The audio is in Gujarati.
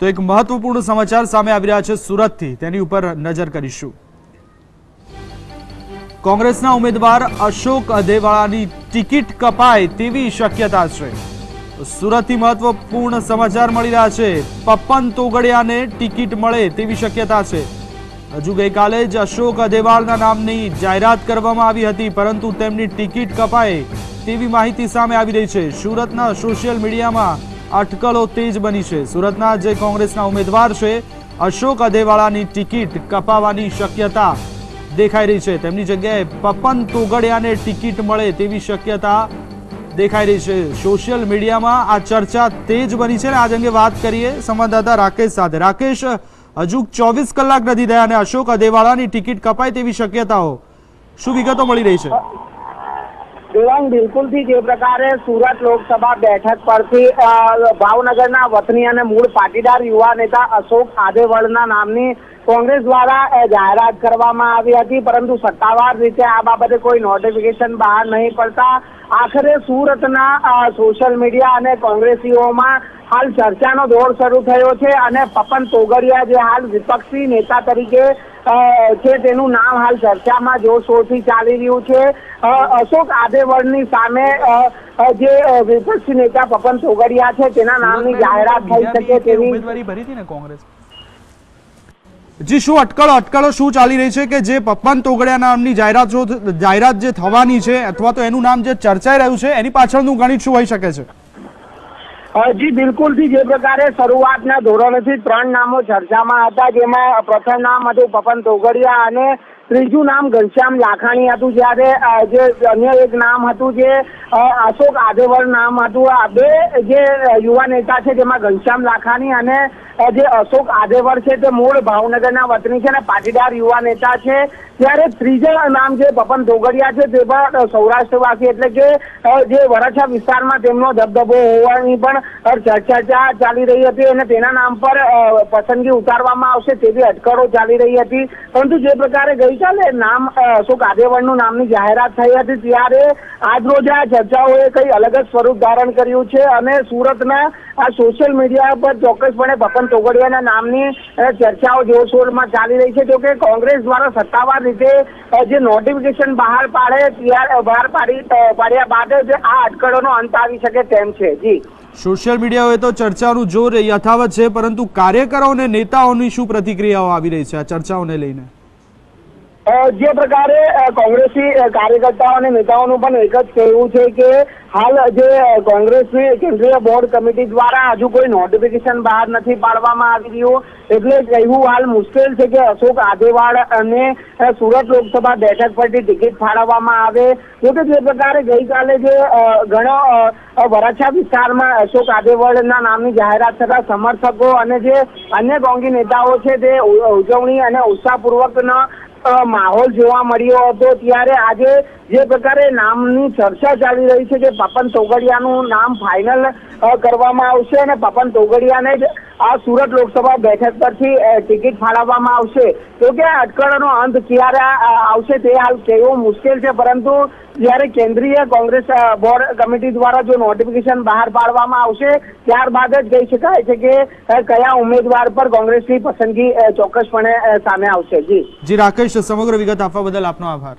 તો એક મહત્વપૂર્ણ સમાચાર સામે આવી રહ્યા છે સુરતથી. તેની ઉપર નજર કરીશું. કોંગ્રેસના ઉમેદવાર અશોક અધેવાળાની ટિકિટ કપાય તેવી શક્યતા છે. સુરતથી મહત્વપૂર્ણ સમાચાર મળી રહ્યા છે. પપ્પન તોગડિયાને ટિકિટ મળે તેવી શક્યતા છે. હજુ ગઈકાલે જ અશોક અધેવાળના નામની જાહેરાત કરવામાં આવી હતી, પરંતુ તેમની ટિકિટ કપાય તેવી માહિતી સામે આવી રહી છે. સુરતના સોશિયલ મીડિયામાં અટકળો તેજ બની છે. સુરતના જે કોંગ્રેસના ઉમેદવાર છે, અશોક અધેવાળાની ટિકિટ કપાવાની શક્યતા દેખાઈ રહી છે. તેમની જગ્યાએ પપન તોગડિયાને ટિકિટ મળે તેવી શક્યતા દેખાઈ રહી છે. સોશિયલ મીડિયામાં આ ચર્ચા તેજ બની છે અને આજ અંગે વાત કરીએ સંવાદદાતા રાકેશ સાથે. રાકેશ, હજુ ચોવીસ કલાક નથી થયા અને અશોક અધેવાળાની ટિકિટ કપાય તેવી શક્યતાઓ શું વિગતો મળી રહી છે? દેવાંગ બિલકુલથી જે પ્રકારે સુરત લોકસભા બેઠક પરથી ભાવનગરના વતની અને મૂળ પાટીદાર યુવા નેતા અશોક આદેવળના નામની કોંગ્રેસ દ્વારા જાહેરાત કરવામાં આવી હતી. પરંતુ સત્તાવાર રીતે આ બાબતે કોઈ નોટિફિકેશન બહાર નહીં પડતા આખરે સુરતના સોશિયલ મીડિયા અને કોંગ્રેસીઓમાં હાલ ચર્ચાનો દોર શરૂ થયો છે અને પપન તોગડિયા જે હાલ વિપક્ષી નેતા તરીકે છે તેનું નામ હાલ ચર્ચામાં જોરશોરથી ચાલી રહ્યું છે. અશોક આદેવળની સામે જે વિપક્ષી નેતા પપન તોગડિયા છે તેના નામની જાહેરાત થઈ શકે તેવી ઉમેદવારી ભરી હતી ને કોંગ્રેસ? જી, શું અટકળો અટકળો શું ચાલી રહી છે કે જે પપ્પન તોગડિયા નામની જાહેરાત જાહેરાત જે થવાની છે અથવા તો એનું નામ જે ચર્ચાઈ રહ્યું છે, એની પાછળનું ગણિત શું હોઈ શકે છે? જી બિલકુલથી જે. પ્રકારે શરૂઆતના ધોરણથી ત્રણ નામો ચર્ચામાં હતા, જેમાં પ્રથમ નામ હતું પપન તોગડિયા અને ત્રીજું નામ ઘનશ્યામ લાખાણી હતું જ્યારે જે અન્ય એક નામ હતું જે અશોક આદેવર નામ હતું. આ બે જે યુવા નેતા છે જેમાં ઘનશ્યામ લાખાણી અને જે અશોક આદેવર છે તે મૂળ ભાવનગરના વતની છે અને પાટીદાર યુવા નેતા છે. ત્યારે ત્રીજા નામ જે પપન ધોગડિયા છે તે પણ સૌરાષ્ટ્રવાસી એટલે કે જે વરાછા વિસ્તારમાં તેમનો ધબધબો હોવાની પણ ચર્ચા ચાલી રહી હતી અને તેના નામ પર પસંદગી ઉતારવામાં આવશે તેવી અટકળો ચાલી રહી હતી. પરંતુ જે પ્રકારે ગઈકાલે નામ અશોક આદેવરનું નામની જાહેરાત થઈ હતી ત્યારે આજરોજ આ ચર્ચાઓએ કઈ અલગ જ સ્વરૂપ ધારણ કર્યું છે અને સુરતના આ સોશિયલ મીડિયા પર ચોક્કસપણે પપન તોગડિયાના નામની ચર્ચાઓ જોરશોરમાં ચાલી રહી છે. જોકે કોંગ્રેસ દ્વારા સત્તાવાર રીતે જે નોટિફિકેશન બહાર પાડે, ત્યારે બહાર પાડી પાડ્યા બાદ જ આ અટકળોનો અંત આવી શકે તેમ છે. જી. સોશિયલ મીડિયાઓએ તો ચર્ચાનું જોર યથાવત છે, પરંતુ કાર્યકરો અને નેતાઓની શું પ્રતિક્રિયાઓ આવી રહી છે આ ચર્ચાઓને લઈને? જે પ્રકારે કોંગ્રેસી કાર્યકર્તાઓ અને નેતાઓનું પણ એક જ કહેવું છે કે હાલ જે કોંગ્રેસની કેન્દ્રીય બોર્ડ કમિટી દ્વારા હજુ કોઈ નોટિફિકેશન બહાર નથી પાડવામાં આવી રહ્યું. એટલે કહેવું હાલ મુશ્કેલ છે કે અશોક આદેવાડ અને સુરત લોકસભા બેઠક પરથી ટિકિટ ફાળવવામાં આવે. જોકે જે પ્રકારે ગઈકાલે જે ઘણા વરાછા વિસ્તારમાં અશોક આદેવાડના નામની જાહેરાત થતા સમર્થકો અને જે અન્ય કોંગી નેતાઓ છે, તે ઉજવણી અને ઉત્સાહપૂર્વકનો માહોલ જોવા મળ્યો હતો ત્યારે આજે જે પ્રકારે નામની ચર્ચા ચાલી રહી છે કે પપન તોગડિયાનું નામ ફાઇનલ કરવામાં આવશે અને પપન તોગડિયાને જ આ સુરત લોકસભા બેઠક પરથી ટિકિટ ફાળવવામાં આવશે. તો કે અટકળોનો અંત ક્યારે આવશે તે હાલ કહેવું મુશ્કેલ છે. પરંતુ જ્યારે કેન્દ્રીય કોંગ્રેસ બોર્ડ કમિટી દ્વારા જો નોટિફિકેશન બહાર પાડવામાં આવશે, ત્યારબાદ જ કહી શકાય છે કે કયા ઉમેદવાર પર કોંગ્રેસની પસંદગી ચોક્કસપણે સામે આવશે. જી. જી, રાકેશ, સમગ્ર વિગત આપવા બદલ આપનો આભાર.